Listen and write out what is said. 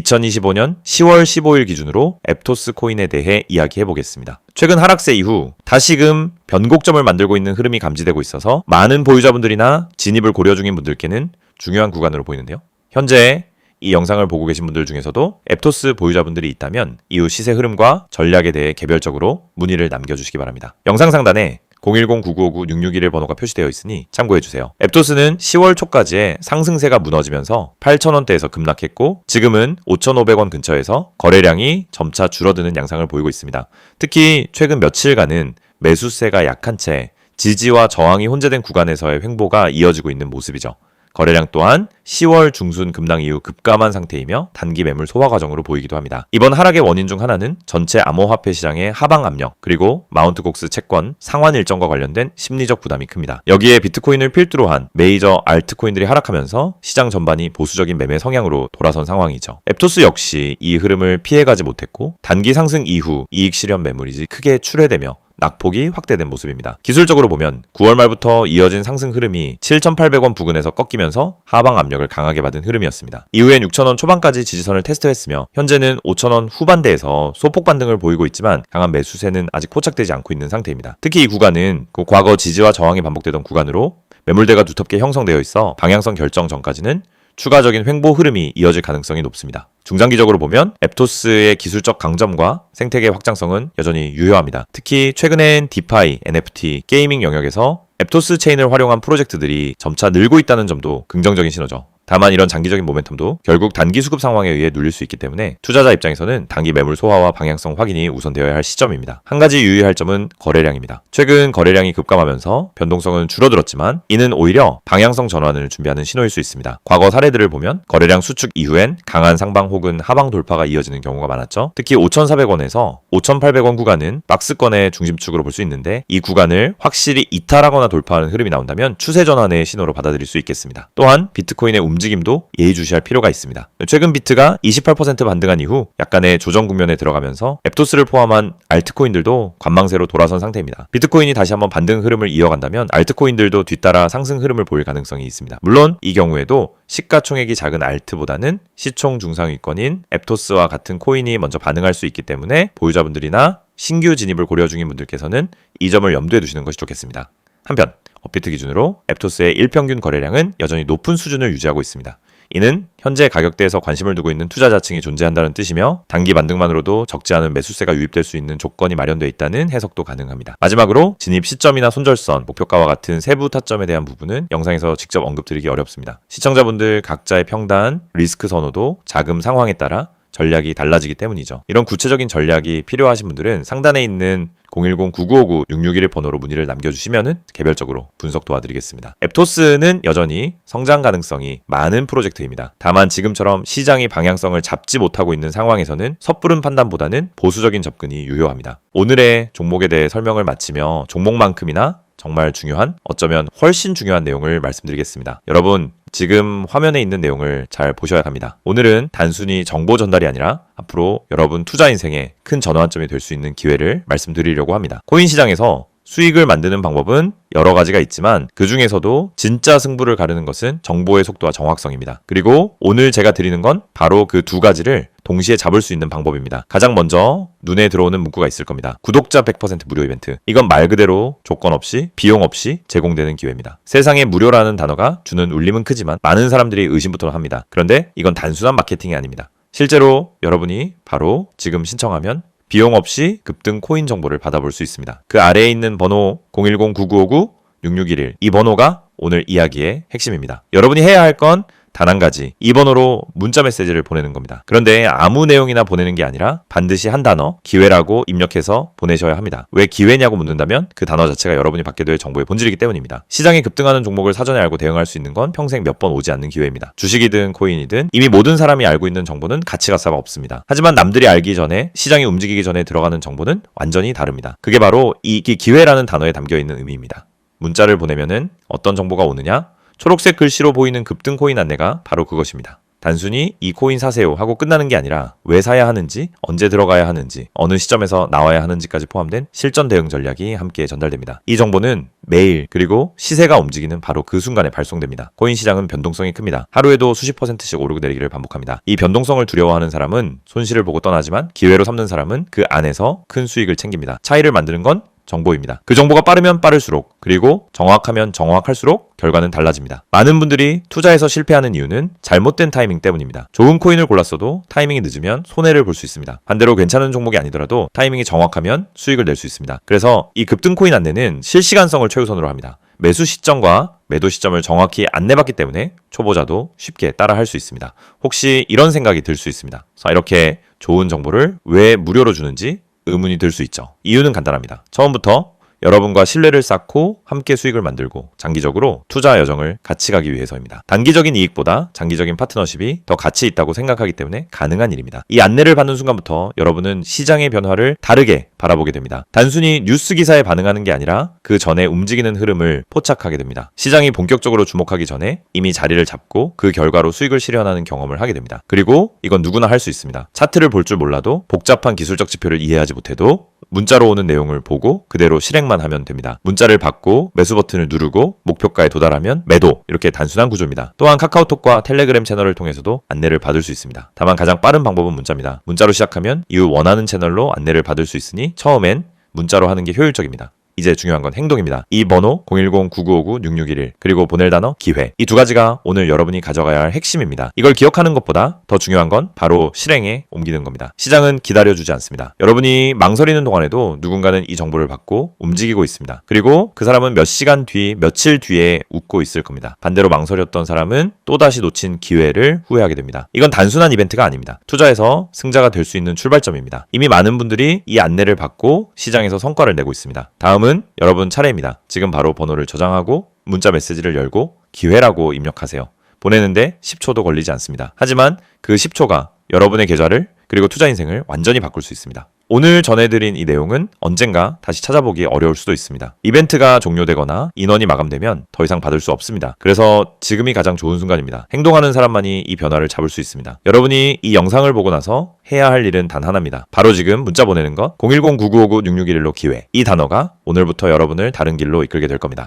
2025년 10월 15일 기준으로 앱토스 코인에 대해 이야기해 보겠습니다. 최근 하락세 이후 다시금 변곡점을 만들고 있는 흐름이 감지되고 있어서 많은 보유자분들이나 진입을 고려 중인 분들께는 중요한 구간으로 보이는데요. 현재 이 영상을 보고 계신 분들 중에서도 앱토스 보유자분들이 있다면 이후 시세 흐름과 전략에 대해 개별적으로 문의를 남겨주시기 바랍니다. 영상 상단에 010-9959-661 번호가 표시되어 있으니 참고해주세요. 앱토스는 10월 초까지의 상승세가 무너지면서 8,000원대에서 급락했고 지금은 5,500원 근처에서 거래량이 점차 줄어드는 양상을 보이고 있습니다. 특히 최근 며칠간은 매수세가 약한 채 지지와 저항이 혼재된 구간에서의 횡보가 이어지고 있는 모습이죠. 거래량 또한 10월 중순 급락 이후 급감한 상태이며 단기 매물 소화 과정으로 보이기도 합니다. 이번 하락의 원인 중 하나는 전체 암호화폐 시장의 하방 압력 그리고 마운트곡스 채권 상환 일정과 관련된 심리적 부담이 큽니다. 여기에 비트코인을 필두로 한 메이저 알트코인들이 하락하면서 시장 전반이 보수적인 매매 성향으로 돌아선 상황이죠. 앱토스 역시 이 흐름을 피해가지 못했고 단기 상승 이후 이익 실현 매물이 크게 출회되며 낙폭이 확대된 모습입니다. 기술적으로 보면 9월 말부터 이어진 상승 흐름이 7,800원 부근에서 꺾이면서 하방 압력을 강하게 받은 흐름이었습니다. 이후엔 6,000원 초반까지 지지선을 테스트했으며 현재는 5,000원 후반대에서 소폭 반등을 보이고 있지만 강한 매수세는 아직 포착되지 않고 있는 상태입니다. 특히 이 구간은 그 과거 지지와 저항이 반복되던 구간으로 매물대가 두텁게 형성되어 있어 방향성 결정 전까지는 추가적인 횡보 흐름이 이어질 가능성이 높습니다. 중장기적으로 보면 앱토스의 기술적 강점과 생태계 확장성은 여전히 유효합니다. 특히 최근엔 디파이, NFT, 게이밍 영역에서 앱토스 체인을 활용한 프로젝트들이 점차 늘고 있다는 점도 긍정적인 신호죠. 다만 이런 장기적인 모멘텀도 결국 단기 수급 상황에 의해 눌릴 수 있기 때문에 투자자 입장에서는 단기 매물 소화와 방향성 확인이 우선되어야 할 시점입니다. 한 가지 유의할 점은 거래량입니다. 최근 거래량이 급감하면서 변동성은 줄어들었지만 이는 오히려 방향성 전환을 준비하는 신호일 수 있습니다. 과거 사례들을 보면 거래량 수축 이후엔 강한 상방 혹은 하방 돌파가 이어지는 경우가 많았죠. 특히 5,400원에서 5,800원 구간은 박스권의 중심축으로 볼 수 있는데 이 구간을 확실히 이탈하거나 돌파하는 흐름이 나온다면 추세 전환의 신호로 받아들일 수 있겠습니다. 또한 비트코인의 움 직임도 예의주시할 필요가 있습니다. 최근 비트가 28% 반등한 이후 약간의 조정 국면에 들어가면서 앱토스를 포함한 알트코인들도 관망세로 돌아선 상태입니다. 비트코인이 다시 한번 반등 흐름을 이어간다면 알트코인들도 뒤따라 상승 흐름을 보일 가능성이 있습니다. 물론 이 경우에도 시가총액이 작은 알트보다는 시총 중상위권인 앱토스와 같은 코인이 먼저 반응할 수 있기 때문에 보유자분들이나 신규 진입을 고려 중인 분들께서는 이 점을 염두에 두시는 것이 좋겠습니다. 한편 업비트 기준으로 앱토스의 일평균 거래량은 여전히 높은 수준을 유지하고 있습니다. 이는 현재 가격대에서 관심을 두고 있는 투자자층이 존재한다는 뜻이며 단기 반등만으로도 적지 않은 매수세가 유입될 수 있는 조건이 마련되어 있다는 해석도 가능합니다. 마지막으로 진입 시점이나 손절선, 목표가와 같은 세부 타점에 대한 부분은 영상에서 직접 언급드리기 어렵습니다. 시청자분들 각자의 평단, 리스크 선호도, 자금 상황에 따라 전략이 달라지기 때문이죠. 이런 구체적인 전략이 필요하신 분들은 상단에 있는 010-9959-661 번호로 문의를 남겨주시면 개별적으로 분석 도와드리겠습니다. 앱토스는 여전히 성장 가능성이 많은 프로젝트입니다. 다만 지금처럼 시장이 방향성을 잡지 못하고 있는 상황에서는 섣부른 판단보다는 보수적인 접근이 유효합니다. 오늘의 종목에 대해 설명을 마치며 종목만큼이나 정말 중요한, 어쩌면 훨씬 중요한 내용을 말씀드리겠습니다. 여러분, 지금 화면에 있는 내용을 잘 보셔야 합니다. 오늘은 단순히 정보 전달이 아니라 앞으로 여러분 투자 인생에 큰 전환점이 될 수 있는 기회를 말씀드리려고 합니다. 코인 시장에서 수익을 만드는 방법은 여러 가지가 있지만 그 중에서도 진짜 승부를 가르는 것은 정보의 속도와 정확성입니다. 그리고 오늘 제가 드리는 건 바로 그 두 가지를 동시에 잡을 수 있는 방법입니다. 가장 먼저 눈에 들어오는 문구가 있을 겁니다. 구독자 100% 무료 이벤트. 이건 말 그대로 조건 없이 비용 없이 제공되는 기회입니다. 세상에 무료라는 단어가 주는 울림은 크지만 많은 사람들이 의심부터 합니다. 그런데 이건 단순한 마케팅이 아닙니다. 실제로 여러분이 바로 지금 신청하면 비용 없이 급등 코인 정보를 받아볼 수 있습니다. 그 아래에 있는 번호 010-9959-6611. 이 번호가 오늘 이야기의 핵심입니다. 여러분이 해야 할건 단 한 가지. 이 번호로 문자 메시지를 보내는 겁니다. 그런데 아무 내용이나 보내는 게 아니라 반드시 한 단어, 기회라고 입력해서 보내셔야 합니다. 왜 기회냐고 묻는다면 그 단어 자체가 여러분이 받게 될 정보의 본질이기 때문입니다. 시장이 급등하는 종목을 사전에 알고 대응할 수 있는 건 평생 몇 번 오지 않는 기회입니다. 주식이든 코인이든 이미 모든 사람이 알고 있는 정보는 가치가 싸가 없습니다. 하지만 남들이 알기 전에 시장이 움직이기 전에 들어가는 정보는 완전히 다릅니다. 그게 바로 이 기회라는 단어에 담겨 있는 의미입니다. 문자를 보내면은 어떤 정보가 오느냐? 초록색 글씨로 보이는 급등 코인 안내가 바로 그것입니다. 단순히 이 코인 사세요 하고 끝나는 게 아니라 왜 사야 하는지, 언제 들어가야 하는지, 어느 시점에서 나와야 하는지까지 포함된 실전 대응 전략이 함께 전달됩니다. 이 정보는 매일 그리고 시세가 움직이는 바로 그 순간에 발송됩니다. 코인 시장은 변동성이 큽니다. 하루에도 수십 퍼센트씩 오르고 내리기를 반복합니다. 이 변동성을 두려워하는 사람은 손실을 보고 떠나지만 기회로 삼는 사람은 그 안에서 큰 수익을 챙깁니다. 차이를 만드는 건 정보입니다. 그 정보가 빠르면 빠를수록 그리고 정확하면 정확할수록 결과는 달라집니다. 많은 분들이 투자에서 실패하는 이유는 잘못된 타이밍 때문입니다. 좋은 코인을 골랐어도 타이밍이 늦으면 손해를 볼 수 있습니다. 반대로 괜찮은 종목이 아니더라도 타이밍이 정확하면 수익을 낼 수 있습니다. 그래서 이 급등 코인 안내는 실시간성을 최우선으로 합니다. 매수 시점과 매도 시점을 정확히 안내받기 때문에 초보자도 쉽게 따라 할 수 있습니다. 혹시 이런 생각이 들 수 있습니다. 자, 이렇게 좋은 정보를 왜 무료로 주는지 의문이 들 수 있죠. 이유는 간단합니다. 처음부터 여러분과 신뢰를 쌓고 함께 수익을 만들고 장기적으로 투자 여정을 같이 가기 위해서입니다. 단기적인 이익보다 장기적인 파트너십이 더 가치 있다고 생각하기 때문에 가능한 일입니다. 이 안내를 받는 순간부터 여러분은 시장의 변화를 다르게 바라보게 됩니다. 단순히 뉴스 기사에 반응하는 게 아니라 그 전에 움직이는 흐름을 포착하게 됩니다. 시장이 본격적으로 주목하기 전에 이미 자리를 잡고 그 결과로 수익을 실현하는 경험을 하게 됩니다. 그리고 이건 누구나 할 수 있습니다. 차트를 볼 줄 몰라도 복잡한 기술적 지표를 이해하지 못해도 문자로 오는 내용을 보고 그대로 실행만 하면 됩니다. 문자를 받고 매수 버튼을 누르고 목표가에 도달하면 매도 이렇게 단순한 구조입니다. 또한 카카오톡과 텔레그램 채널을 통해서도 안내를 받을 수 있습니다. 다만 가장 빠른 방법은 문자입니다. 문자로 시작하면 이후 원하는 채널로 안내를 받을 수 있으니 처음엔 문자로 하는 게 효율적입니다. 이제 중요한 건 행동입니다. 이 번호 010-9959-6611 그리고 보낼 단어 기회 이 두 가지가 오늘 여러분이 가져가야 할 핵심입니다. 이걸 기억하는 것보다 더 중요한 건 바로 실행에 옮기는 겁니다. 시장은 기다려주지 않습니다. 여러분이 망설이는 동안에도 누군가는 이 정보를 받고 움직이고 있습니다. 그리고 그 사람은 몇 시간 뒤, 며칠 뒤에 웃고 있을 겁니다. 반대로 망설였던 사람은 또다시 놓친 기회를 후회하게 됩니다. 이건 단순한 이벤트가 아닙니다. 투자에서 승자가 될 수 있는 출발점입니다. 이미 많은 분들이 이 안내를 받고 시장에서 성과를 내고 있습니다. 다음은 여러분 차례입니다. 지금 바로 번호를 저장하고 문자 메시지를 열고 기회라고 입력하세요. 보내는데 10초도 걸리지 않습니다. 하지만 그 10초가 여러분의 계좌를 그리고 투자 인생을 완전히 바꿀 수 있습니다. 오늘 전해드린 이 내용은 언젠가 다시 찾아보기 어려울 수도 있습니다. 이벤트가 종료되거나 인원이 마감되면 더 이상 받을 수 없습니다. 그래서 지금이 가장 좋은 순간입니다. 행동하는 사람만이 이 변화를 잡을 수 있습니다. 여러분이 이 영상을 보고 나서 해야 할 일은 단 하나입니다. 바로 지금 문자 보내는 것 010-9959-6611로 기회. 이 단어가 오늘부터 여러분을 다른 길로 이끌게 될 겁니다.